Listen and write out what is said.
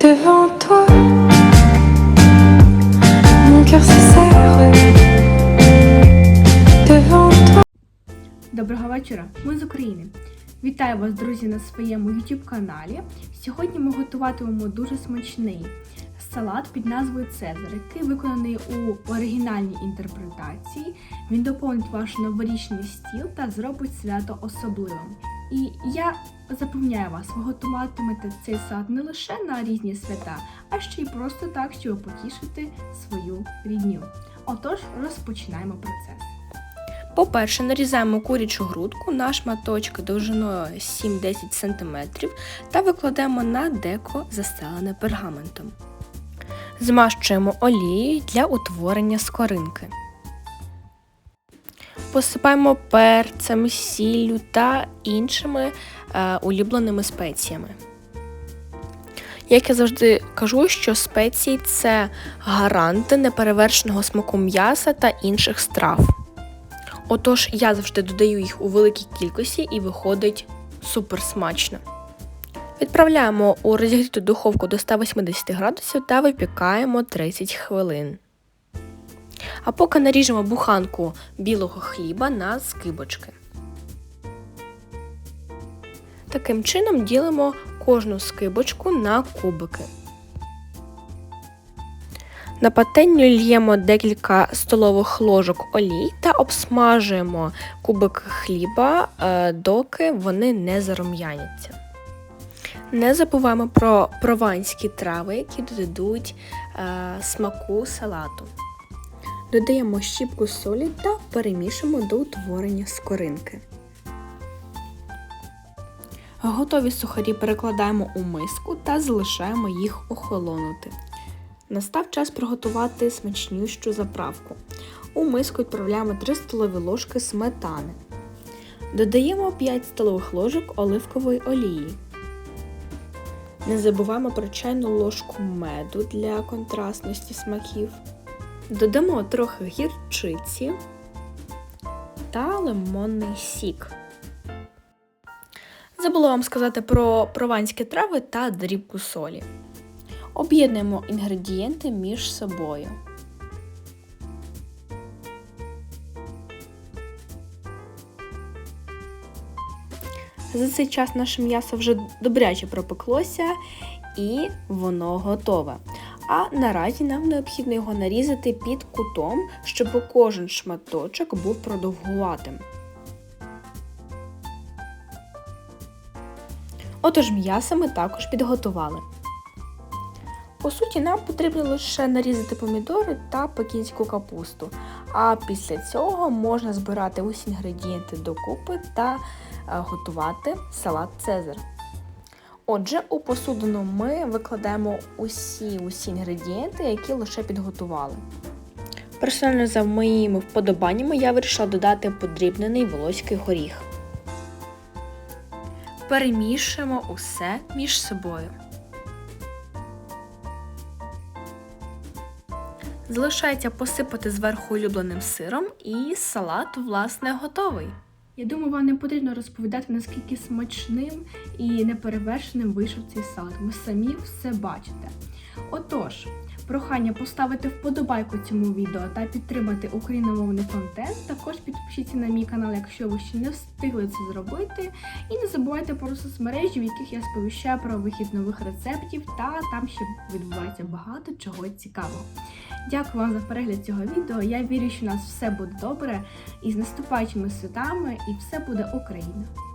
Devant toi, mon cœur se serre. Devant toi. Доброго вечора, ми з України. Вітаю вас, друзі, на своєму YouTube каналі. Сьогодні ми готуватимемо дуже смачний салат під назвою Цезар, який виконаний у оригінальній інтерпретації. Він доповнить ваш новорічний стіл та зробить свято особливим. І я запевняю вас, ви готуватимете цей салат не лише на різні свята, а ще й просто так, щоб потішити свою рідню. Отож, розпочинаємо процес. По-перше, нарізаємо курячу грудку на шматочки довжиною 7-10 см та викладаємо на деко застелене пергаментом. Змащуємо олією для утворення скоринки. Посипаємо перцем, сіллю та іншими е, улюбленими спеціями. Як я завжди кажу, що спеції це гаранти неперевершеного смаку м'яса та інших страв. Отож, я завжди додаю їх у великій кількості і виходить супер смачно. Відправляємо у розігріту духовку до 180 градусів та випікаємо 30 хвилин. А поки наріжемо буханку білого хліба на скибочки. Таким чином ділимо кожну скибочку на кубики. На пательню льємо декілька столових ложок олій та обсмажуємо кубик хліба, е, доки вони не зарум'яняться. Не забуваємо про прованські трави, які додадуть е, смаку салату. Додаємо щіпку солі та перемішуємо до утворення скоринки. Готові сухарі перекладаємо у миску та залишаємо їх охолонути. Настав час приготувати смачнющу заправку. У миску відправляємо 3 столові ложки сметани. Додаємо 5 столових ложок оливкової олії. Не забуваємо про чайну ложку меду для контрастності смаків. Додамо трохи гірчиці та лимонний сік. Забула вам сказати про прованські трави та дрібку солі. Об'єднуємо інгредієнти між собою. За цей час наше м'ясо вже добряче пропеклося і воно готове. А наразі нам необхідно його нарізати під кутом, щоб кожен шматочок був продовгуватим. Отож, м'ясо ми також підготували. По суті, нам потрібно лише нарізати помідори та пекінську капусту. А після цього можна збирати усі інгредієнти докупи та е, готувати салат Цезар. Отже, у посудину ми викладаємо усі усі інгредієнти, які лише підготували. Персонально за моїми вподобаннями я вирішила додати подрібнений волоський горіх. Перемішуємо усе між собою. Залишається посипати зверху улюбленим сиром і салат, власне, готовий. Я думаю, вам не потрібно розповідати, наскільки смачним і неперевершеним вийшов цей салат. Ви самі все бачите. Отож, прохання поставити вподобайку цьому відео та підтримати україномовний контент. Також підпишіться на мій канал, якщо ви ще не встигли це зробити. І не забувайте про соцмережі, в яких я сповіщаю про вихід нових рецептів, та там ще відбувається багато чого цікавого. Дякую вам за перегляд цього відео. Я вірю, що у нас все буде добре і з наступаючими святами, і все буде Україна!